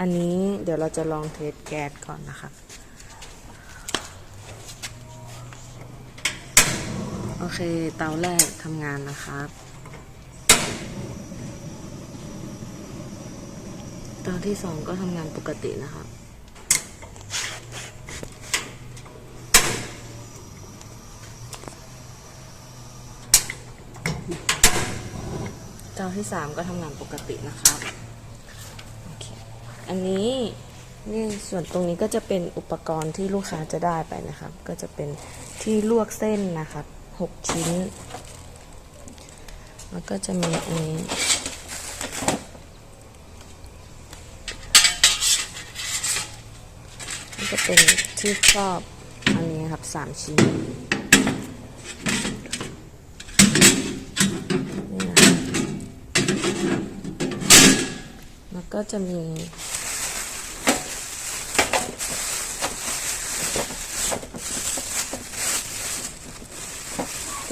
อันนี้เดี๋ยวเราจะลองเทสแก๊สก่อนนะครับโอเค เตาแรกทำงานนะครับ เตาที่สองก็ทำงานปกตินะครับเตาที่สามก็ทำงานปกตินะครับ อันนี้นี่ส่วนตรงนี้ก็จะเป็นอุปกรณ์ที่ลูกค้าจะได้ไปนะครับ ก็จะเป็นที่ลวกเส้นนะครับหกชิ้น แล้วก็จะมีอันนี้นี่ก็เป็นที่ครอบอันนี้ครับสามชิ้นนี่นะแล้วก็จะมี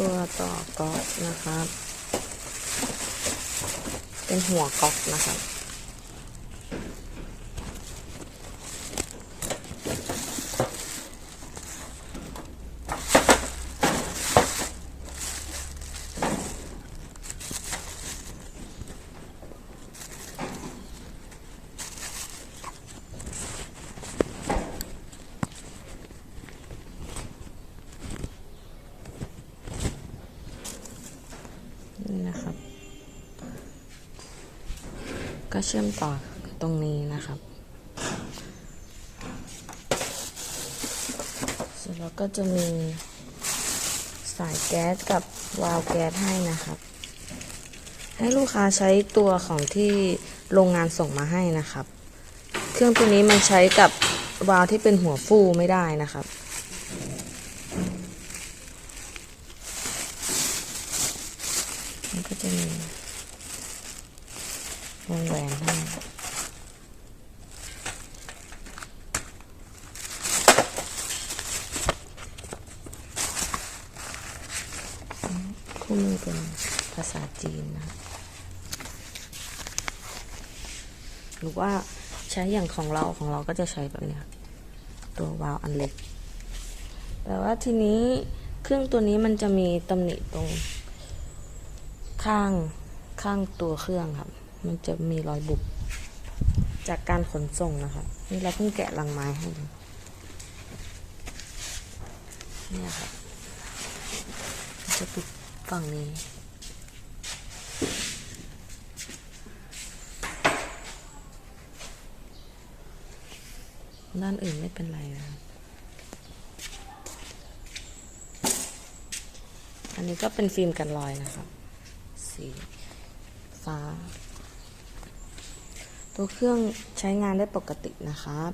ตัวต่อก๊อกนะครับ เป็นหัวก๊อกนะครับ นี่นะครับ ก็เชื่อมต่อตรงนี้นะครับเสร็จแล้วก็จะมีสายแก๊สกับวาล์วแก๊สให้นะครับ ให้ลูกค้าใช้ตัวของที่โรงงานส่งมาให้นะครับ เครื่องตัวนี้มันใช้กับวาล์วที่เป็นหัวฟูไม่ได้นะครับ มันก็จะมีวงแหวนให้คู่มือเป็นภาษาจีนนะหรือว่าใช้อย่างของเราของเราก็จะใช้แบบเนี้ยตัววาล์วอันเล็ก แต่ว่าทีนี้เครื่องตัวนี้มันจะมีตำหนิตรง ข้างข้างตัวเครื่องครับ มันจะมีรอยบุบจากการขนส่งนะครับนี่เราเพิ่งแกะลังไม้ให้ดูเนี่ยครับจะปิดฝั่งนี้ ด้านอื่นไม่เป็นไรนะอันนี้ก็เป็นฟิล์มกันรอยนะครับ สีฟ้า ตัวเครื่องใช้งานได้ปกตินะครับ